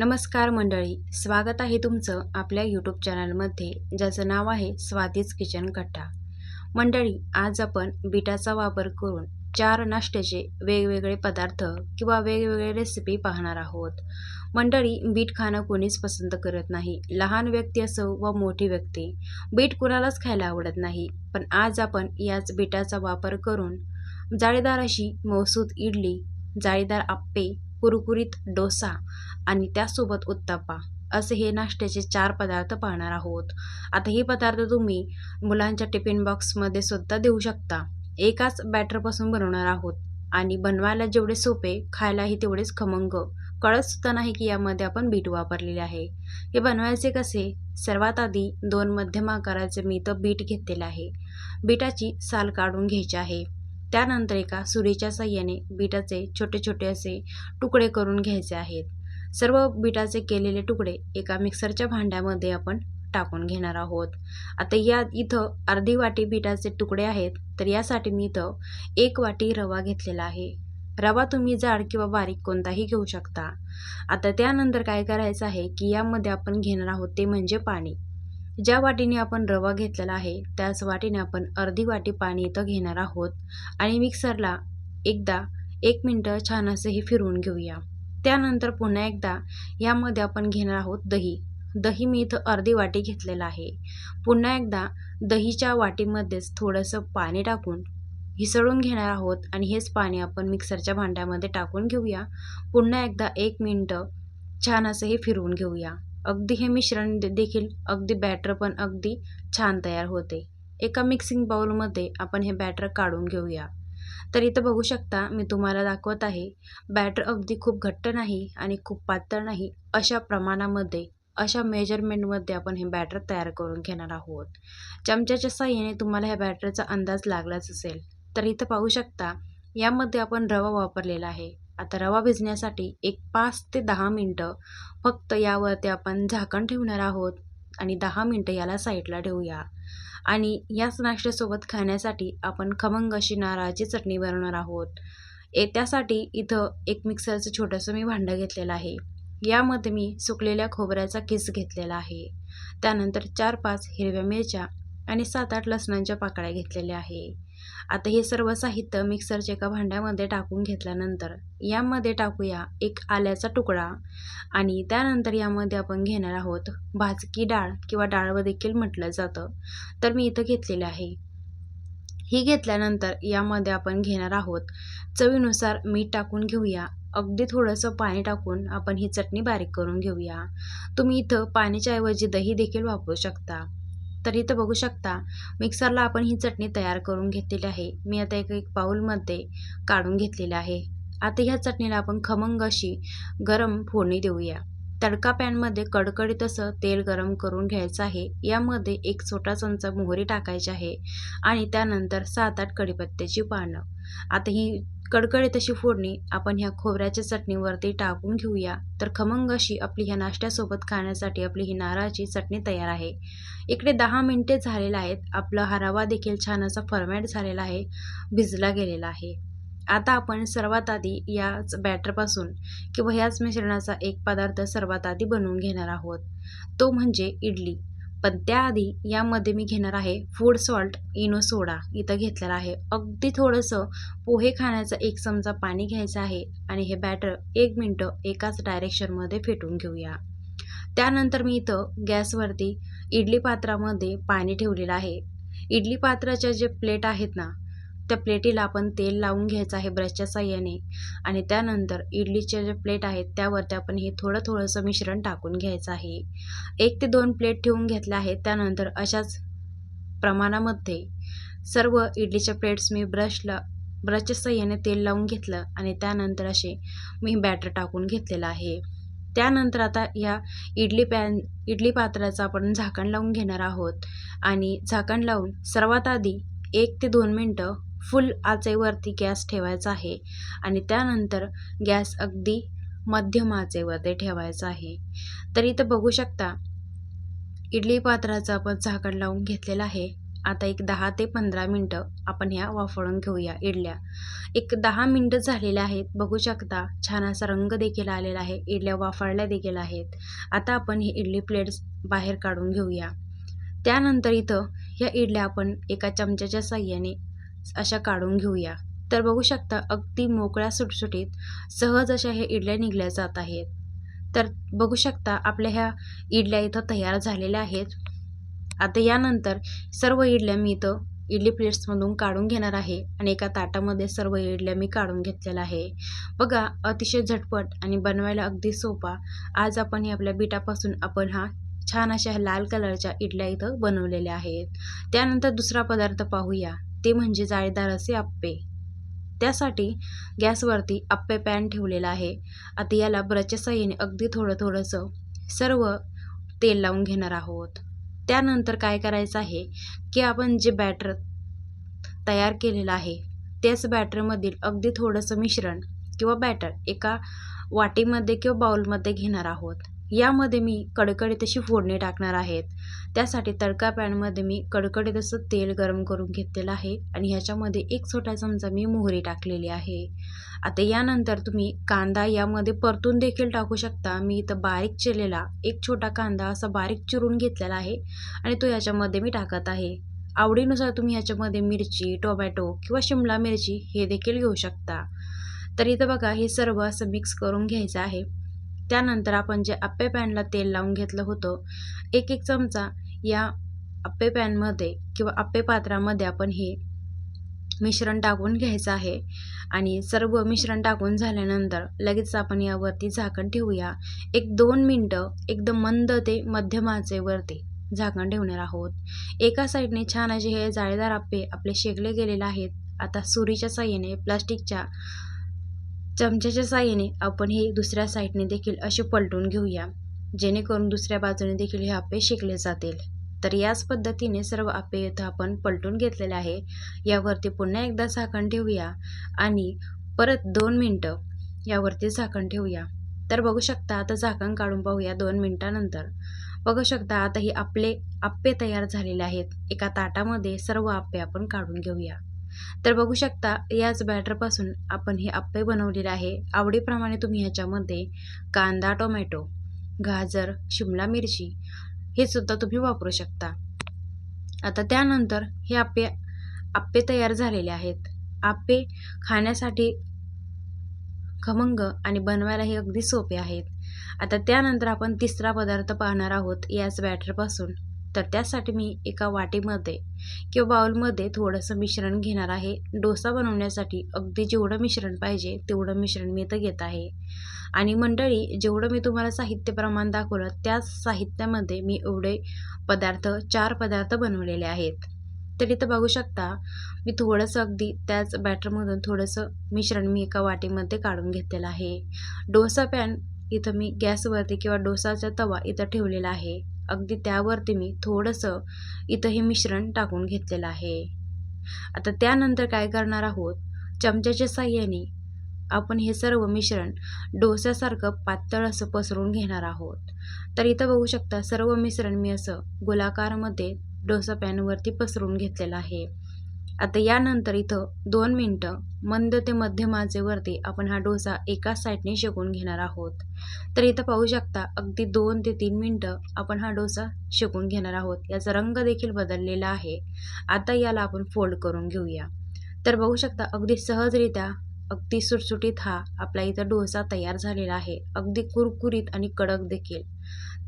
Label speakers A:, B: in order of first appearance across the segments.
A: नमस्कार मंडळी स्वागत आहे तुमचं आपल्या यूट्यूब चॅनलमध्ये ज्याचं नाव आहे स्वातीच किचन कट्टा. मंडळी आज आपण बिटाचा वापर करून चार नाश्त्याचे वेगवेगळे पदार्थ किंवा वेगवेगळे रेसिपी पाहणार आहोत. मंडळी बीट खाणं कोणीच पसंत करत नाही. लहान व्यक्ती असो व मोठी व्यक्ती बीट कुणालाच खायला आवडत नाही. पण आज आपण याच बीटाचा वापर करून जाळीदार अशी मौसूद इडली जाळीदार आप्पे कुरकुरीत डोसा आणि त्यासोबत उत्तप्पा. असे हे नाश्त्याचे चार पदार्थ पाहणार आहोत. आता हे पदार्थ तुम्ही मुलांच्या टिफिन बॉक्समध्ये सुद्धा देऊ शकता. एकाच बॅटरपासून बनवणार आहोत. आणि बनवायला जेवढे सोपे खायलाही तेवढेच खमंग. कळतसुद्धा नाही की यामध्ये आपण बीट वापरलेले आहे. हे बनवायचे कसे? सर्वात आधी दोन मध्यम आकाराचे मी इथं बीट घेतलेलं आहे. बीटाची साल काढून घ्यायची आहे. त्यानंतर एका सुरीच्या साह्याने बीटाचे छोटे छोटे असे तुकडे करून घ्यायचे आहेत. सर्व बिटाचे केलेले तुकडे एका मिक्सरच्या भांड्यामध्ये आपण टाकून घेणार आहोत. आता या इथं अर्धी वाटी बिटाचे तुकडे आहेत तर यासाठी मी इथं एक वाटी रवा घेतलेला आहे. रवा तुम्ही जाड किंवा बारीक कोणताही घेऊ शकता. आता त्यानंतर काय करायचं आहे की यामध्ये आपण घेणार आहोत ते म्हणजे पाणी. ज्या वाटीने आपण रवा घेतलेला आहे त्याच वाटीने आपण अर्धी वाटी पाणी इथं घेणार आहोत आणि मिक्सरला एकदा एक मिनटं छान असंही फिरवून घेऊया. त्यानंतर पुन्हा एकदा यामध्ये आपण घेणार आहोत दही. दही मी इथं अर्धी वाटी घेतलेलं आहे. पुन्हा एकदा दहीच्या वाटीमध्येच थोडंसं पाणी टाकून हिसळून घेणार आहोत आणि हेच पाणी आपण मिक्सरच्या भांड्यामध्ये टाकून घेऊया. पुन्हा एकदा एक मिनटं छान असं हे फिरवून घेऊया. अगदी हे मिश्रण देखील अगदी बॅटर पण अगदी छान तयार होते. एका मिक्सिंग बाउलमध्ये आपण हे बॅटर काढून घेऊया. तर इथं बघू शकता मी तुम्हाला दाखवत आहे बॅटर अगदी खूप घट्ट नाही आणि खूप पातळ नाही अशा प्रमाणामध्ये अशा मेजरमेंटमध्ये आपण हे बॅटर तयार करून घेणार आहोत. चमच्याच्या साह्याने तुम्हाला ह्या बॅटरचा अंदाज लागलाच असेल. तर इथं पाहू शकता यामध्ये आपण रवा वापरलेला आहे. आता रवा भिजण्यासाठी एक पाच ते दहा मिनटं फक्त यावरती आपण झाकण ठेवणार आहोत आणि दहा मिनटं याला साईडला ठेवूया. आणि याच नाश्त्यासोबत खाण्यासाठी आपण खमंग अशी नारळाची चटणी बनवणार आहोत. ए त्यासाठी इथं एक मिक्सरचं छोटंसं मी भांडं घेतलेलं आहे. यामध्ये मी सुकलेल्या खोबऱ्याचा किस घेतलेला आहे. त्यानंतर चार पाच हिरव्या मिरच्या आणि सात आठ लसणांच्या पाकळ्या घेतलेल्या आहे. आता हे सर्व साहित्य मिक्सरच्या एका भांड्यामध्ये टाकून घेतल्यानंतर यामध्ये टाकूया एक आल्याचा तुकडा आणि त्यानंतर यामध्ये आपण घेणार आहोत भाजकी डाळ किंवा डाळवं देखील म्हटलं जातं. तर मी इथं घेतलेलं आहे. ही घेतल्यानंतर यामध्ये आपण घेणार आहोत चवीनुसार मीठ टाकून घेऊया. अगदी थोडंसं पाणी टाकून आपण ही चटणी बारीक करून घेऊया. तुम्ही इथं पाण्याच्या ऐवजी दही देखील वापरू शकता. तर इथं बघू शकता. मिक्सरला आपण ही चटणी तयार करून घेतलेली आहे. मी आता एक एक पाऊलमध्ये काढून घेतलेलं आहे. आता ह्या चटणीला आपण खमंग अशी गरम फोडणी देऊया. तडका पॅनमध्ये कडकडीत असं तेल गरम करून घ्यायचं आहे. यामध्ये एक छोटा चमचा मोहरी टाकायची आहे आणि त्यानंतर सात आठ कढीपत्त्याची पानं. आता ही कडकडीत अशी फोडणी आपण ह्या खोबऱ्याच्या चटणीवरती टाकून घेऊया. तर खमंग अशी आपली ह्या नाश्त्यासोबत खाण्यासाठी आपली ही नारळाची चटणी तयार आहे. इकडे दहा मिनटे झालेले आहेत. आपला हा रवा देखील छान असा फर्मॅट झालेला आहे. भिजला गेलेला आहे. आता आपण सर्वात आधी याच बॅटरपासून किंवा ह्याच मिश्रणाचा एक पदार्थ सर्वात आधी बनवून घेणार आहोत. तो म्हणजे इडली. पण त्याआधी यामध्ये मी घेणार आहे फूड सॉल्ट इनो सोडा इथं घेतलेला आहे. अगदी थोडंसं पोहे खाण्याचं एक चमचा पाणी घ्यायचं आहे आणि हे बॅटर एक मिनटं एकाच डायरेक्शनमध्ये फेटून घेऊया. त्यानंतर मी इथं गॅसवरती इडली पात्रामध्ये पाणी ठेवलेलं आहे. इडली पात्राच्या जे प्लेट आहेत ना त्या प्लेटीला आपण तेल लावून घ्यायचं आहे ब्रशच्या साह्याने. आणि त्यानंतर इडलीचे जे प्लेट आहेत त्यावरती आपण हे थोडं थोडंसं मिश्रण टाकून घ्यायचं आहे. एक ते दोन प्लेट ठेवून घेतल्या आहेत. त्यानंतर अशाच प्रमाणामध्ये सर्व इडलीच्या प्लेट्स मी ब्रशला ब्रशच्या साह्याने तेल लावून घेतलं आणि त्यानंतर असे मी बॅटर टाकून घेतलेलं आहे. त्यानंतर आता या इडली पॅन इडली पात्राचं आपण झाकण लावून घेणार आहोत. आणि झाकण लावून सर्वात आधी एक ते दोन मिनटं फुल आचेवरती गॅस ठेवायचा आहे आणि त्यानंतर गॅस अगदी मध्यम आचेवरती ठेवायचा आहे. तर इथं बघू शकता इडली पात्राचं आपण झाकण लावून घेतलेलं आहे. आता एक दहा ते पंधरा मिनटं आपण ह्या वाफळून घेऊया इडल्या. एक दहा मिनटं झालेल्या आहेत. बघू शकता छान असा रंग देखील आलेला आहे. इडल्या वाफळल्या देखील आहेत. आता आपण ही इडली प्लेट्स बाहेर काढून घेऊया. त्यानंतर इथं ह्या इडल्या आपण एका चमच्याच्या साह्याने अशा काढून घेऊया. तर बघू शकता अगदी मोकळ्या सुटसुटीत सहज अशा ह्या इडल्या निघल्या जात आहेत. तर बघू शकता आपल्या ह्या इडल्या इथं तयार झालेल्या आहेत. आता यानंतर सर्व इडल्या मी इथं इडली प्लेट्समधून काढून घेणार आहे आणि एका ताटामध्ये सर्व इडल्या मी काढून घेतलेल्या आहे. बघा अतिशय झटपट आणि बनवायला अगदी सोपा आज आपण हे आपल्या बिटापासून आपण हा छान अशा लाल कलरच्या इडल्या इथं बनवलेल्या आहेत. त्यानंतर दुसरा पदार्थ पाहूया. ते म्हणजे जाळीदार असे आप्पे. त्यासाठी गॅसवरती आप्पे पॅन ठेवलेला आहे. आता याला ब्रशच्या साह्याने अगदी थोडं थोडंसं सर्व तेल लावून घेणार आहोत. त्यानंतर काय करायचं आहे की आपण जे बॅटर तयार केलेलं आहे त्याच बॅटरमधील अगदी थोडंसं मिश्रण किंवा बॅटर एका वाटीमध्ये किंवा बाउलमध्ये घेणार आहोत. यामध्ये मी कडकडीत अशी फोडणी टाकणार आहेत. त्यासाठी तडका पॅनमध्ये मी कडकडीत असं तेल गरम करून घेतलेलं आहे आणि ह्याच्यामध्ये एक छोटा चमचा मी मोहरी टाकलेली आहे. आता यानंतर तुम्ही कांदा यामध्ये परतून देखील टाकू शकता. मी इथं बारीक चिरलेला एक छोटा कांदा असा बारीक चिरून घेतलेला आहे आणि तो याच्यामध्ये मी टाकत आहे. आवडीनुसार तुम्ही ह्याच्यामध्ये मिरची टोमॅटो किंवा शिमला मिरची हे देखील घेऊ शकता. तर इथं बघा हे सर्व असं मिक्स करून घ्यायचं आहे. त्यानंतर आपण जे आप्पे पॅनला तेल लावून घेतलं होतं एक एक चमचा या आप्पे पॅनमध्ये किंवा आप्पे पात्रामध्ये आपण हे मिश्रण टाकून घ्यायचं आहे. आणि सर्व मिश्रण टाकून झाल्यानंतर लगेच आपण यावरती झाकण ठेवूया. एक दोन मिनटं एकदम मंद ते मध्यम आचेवरती झाकण ठेवणार आहोत. एका साईडने छान असे हे जाळीदार आप्पे आपले शेकले गेलेले आहेत. आता सुरीच्या साह्याने प्लास्टिकच्या चमच्याच्या साह्याने आपण हे दुसऱ्या साईडने देखील असे पलटून घेऊया जेणेकरून दुसऱ्या बाजूने देखील हे आप्पे शेकले जातील. तर याच पद्धतीने सर्व आप्पे इथं आपण पलटून घेतलेले आहे. यावरती पुन्हा एकदा झाकण ठेवूया आणि परत दोन मिनटं यावरती झाकण ठेवूया. तर बघू शकता आता झाकण काढून पाहूया दोन मिनटानंतर. बघू शकता आता ही आपले आप्पे तयार झालेले आहेत. एका ताटामध्ये सर्व आप्पे आपण काढून घेऊया. तर बघू शकता याच बॅटरपासून आपण हे आप्पे बनवलेले आहे. आवडीप्रमाणे तुम्ही ह्याच्यामध्ये कांदा टोमॅटो गाजर शिमला मिरची हे सुद्धा तुम्ही वापरू शकता. आता त्यानंतर हे आप्पे आप्पे तयार झालेले आहेत. आप्पे खाण्यासाठी खमंग आणि बनवायला हे अगदी सोपे आहेत. आता त्यानंतर आपण तिसरा पदार्थ पाहणार आहोत याच बॅटरपासून. तर त्यासाठी मी एका वाटीमध्ये किंवा बाउलमध्ये थोडंसं मिश्रण घेणार आहे. डोसा बनवण्यासाठी अगदी जेवढं मिश्रण पाहिजे तेवढं मिश्रण मी इथं घेत आहे. आणि मंडळी जेवढं मी तुम्हाला साहित्य प्रमाण दाखवलं त्याच साहित्यामध्ये मी एवढे पदार्थ चार पदार्थ बनवलेले आहेत. तर इथं बघू शकता मी थोडंसं अगदी त्याच बॅटरमधून थोडंसं मिश्रण मी एका वाटीमध्ये काढून घेतलेलं आहे. डोसा पॅन इथं मी गॅसवरती किंवा डोसाचा तवा इथं ठेवलेला आहे. अगदी त्यावरती मी थोडंसं इथं हे मिश्रण टाकून घेतलेलं आहे. आता त्यानंतर काय करणार आहोत? चमच्याच्या साह्याने आपण हे सर्व मिश्रण डोस्यासारखं पातळ असं पसरून घेणार आहोत. तर इथं बघू शकता सर्व मिश्रण मी असं गोलाकारमध्ये डोसा पॅनवरती पसरून घेतलेलं आहे. आता यानंतर इथं दोन मिनटं मंद ते मध्यम आचेवरती आपण हा डोसा एकाच साईडने शेकून घेणार आहोत. तर इथं पाहू शकता अगदी दोन ते तीन मिनटं आपण हा डोसा शेकून घेणार आहोत. याचा रंग देखील बदललेला आहे. आता याला आपण फोल्ड करून घेऊया. तर बघू शकता अगदी सहजरित्या अगदी सुटसुटीत हा आपला इथं डोसा तयार झालेला आहे. अगदी कुरकुरीत आणि कडक देखील.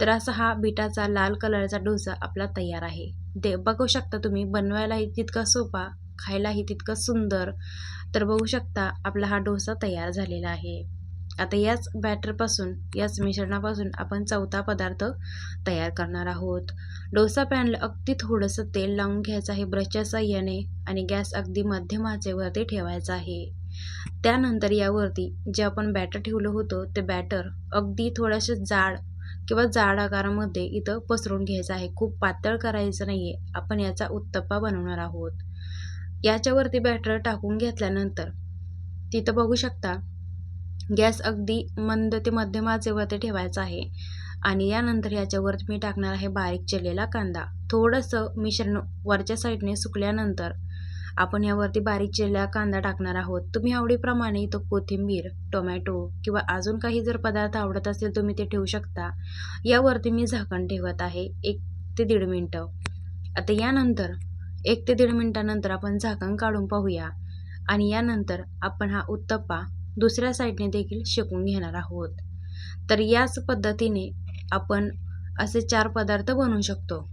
A: तर असा हा बिटाचा लाल कलरचा डोसा आपला तयार आहे. दे बघू शकता तुम्ही बनवायलाही तितका सोपा खायलाही तितकं सुंदर. तर बघू शकता आपला हा डोसा तयार झालेला आहे. आता याच बॅटरपासून याच मिश्रणापासून आपण चौथा पदार्थ तयार करणार आहोत. डोसा पॅनला अगदी थोडंसं तेल लावून घ्यायचं आहे ब्रशच्या साह्याने आणि गॅस अगदी मध्यम आचेवरती ठेवायचा आहे. त्यानंतर यावरती जे आपण बॅटर ठेवलं होतं ते बॅटर अगदी थोडंसं जाड किंवा जाड आकारामध्ये इथं पसरून घ्यायचं आहे. खूप पातळ करायचं नाही आहे आपण याचा उत्तप्पा बनवणार आहोत. याच्यावरती बॅटर टाकून घेतल्यानंतर तिथं बघू शकता गॅस अगदी मंद ते मध्यम आचेवरती ठेवायचा आहे. आणि यानंतर याच्यावर मी टाकणार आहे बारीक चिरलेला कांदा. थोडंसं मिश्रण वरच्या साईडने सुकल्यानंतर आपण यावरती बारीक चिरलेला कांदा टाकणार आहोत. तुम्ही आवडीप्रमाणे तो कोथिंबीर टोमॅटो किंवा अजून काही जर पदार्थ आवडत असेल तुम्ही ते ठेवू शकता. यावरती मी झाकण ठेवत आहे एक ते दीड मिनटं. आता यानंतर एक ते दीड मिनटानंतर आपण झाकण काढून पाहूया. आणि यानंतर आपण हा उत्तप्पा दुसऱ्या साईडने देखील शेकून घेणार आहोत. तर याच पद्धतीने आपण असे चार पदार्थ बनवू शकतो.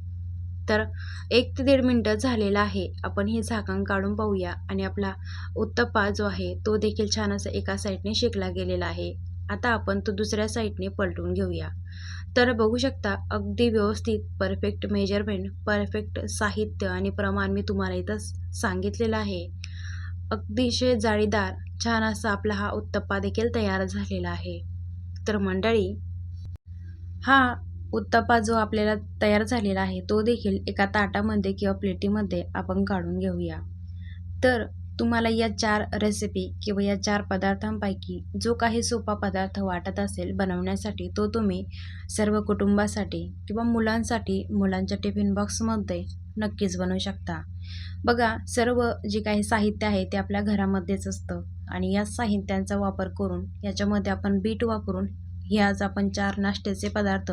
A: तर एक ते दीड मिनटं झालेला आहे. आपण हे झाकण काढून पाहूया आणि आपला उत्तप्पा जो आहे तो देखील छान असं एका साईडने शेकला गेलेला आहे. आता आपण तो दुसऱ्या साईडने पलटून घेऊया. तर बघू शकता अगदी व्यवस्थित परफेक्ट मेजरमेंट परफेक्ट साहित्य आणि प्रमाण मी तुम्हाला इथं सांगितलेलं आहे. अगदीशय जाळीदार छान असा आपला हा उत्तप्पा देखील तयार झालेला आहे. तर मंडळी हा उत्तप्पा जो आपल्याला तयार झालेला आहे तो देखील एका ताटामध्ये किंवा प्लेटीमध्ये आपण काढून घेऊया. तर तुम्हाला या चार रेसिपी किंवा या चार पदार्थांपैकी जो काही सोपा पदार्थ वाटत असेल बनवण्यासाठी तो तुम्ही सर्व कुटुंबासाठी किंवा मुलांसाठी मुलांच्या टिफिन बॉक्समध्ये नक्कीच बनवू शकता. बघा सर्व जे काही साहित्य आहे ते आपल्या घरामध्येच असतं आणि या साहित्यांचा वापर करून याच्यामध्ये आपण बीट वापरून हे आज आपण चार नाश्त्याचे पदार्थ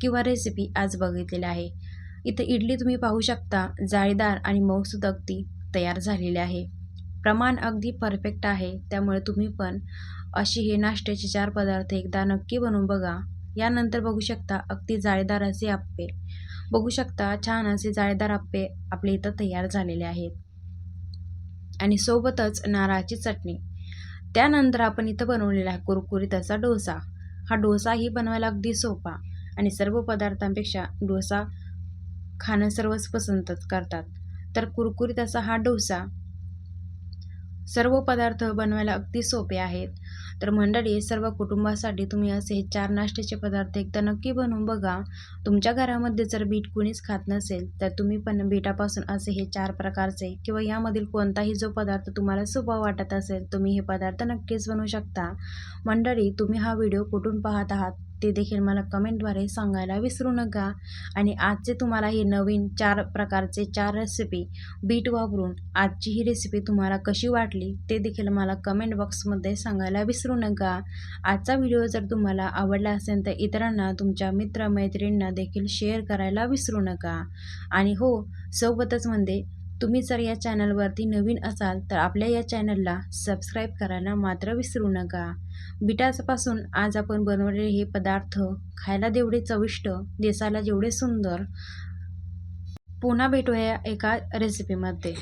A: किंवा रेसिपी आज बघितलेले आहे. इथं इडली तुम्ही पाहू शकता जाळीदार आणि मऊसूद अगदी तयार झालेले आहे. प्रमाण अगदी परफेक्ट आहे त्यामुळे तुम्ही पण अशी हे नाश्त्याचे चार पदार्थ एकदा नक्की बनवून बघा. यानंतर बघू शकता अगदी जाळीदार असे आप्पे. बघू शकता छान असे जाळीदार आप्पे आपले इथं तयार झालेले आहेत. आणि सोबतच नारळाची चटणी. त्यानंतर आपण इथं बनवलेला आहे कुरकुरीत असा डोसा. हा डोसाही बनवायला अगदी सोपा आणि सर्व पदार्थांपेक्षा डोसा खाणं सर्वच पसंतच करतात. तर कुरकुरीत असा हा डोसा सर्व पदार्थ बनवायला अगदी सोपे आहेत. तर मंडळी सर्व कुटुंबासाठी तुम्ही असे हे चार नाश्त्याचे पदार्थ एकदा नक्की बनवून बघा. तुमच्या घरामध्ये जर बीट कुणीच खात नसेल तर तुम्ही पण बीटापासून असे हे चार प्रकारचे किंवा यामधील कोणताही जो पदार्थ तुम्हाला सोपा वाटत असेल तुम्ही हे पदार्थ नक्कीच बनवू शकता. मंडळी तुम्ही हा व्हिडिओ कुठून पाहत आहात? ते देखील मला कमेंटद्वारे सांगायला विसरू नका. आणि आजचे तुम्हाला ही नवीन चार प्रकारचे चार रेसिपी बीट वापरून आजची ही रेसिपी तुम्हाला कशी वाटली ते देखील मला कमेंट बॉक्समध्ये सांगायला विसरू नका. आजचा व्हिडिओ जर तुम्हाला आवडला असेल तर इतरांना तुमच्या मित्रमैत्रिणींना देखील शेअर करायला विसरू नका. आणि हो सोबतच म्हणजे तुम्ही जर या चॅनलवरती नवीन असाल तर आपल्या या चॅनलला सबस्क्राईब करायला मात्र विसरू नका. बिटापासून आज आपण बनवलेले हे पदार्थ खायला जेवढे चविष्ट दिसायला जेवढे सुंदर पुन्हा भेटूया एका रेसिपीमध्ये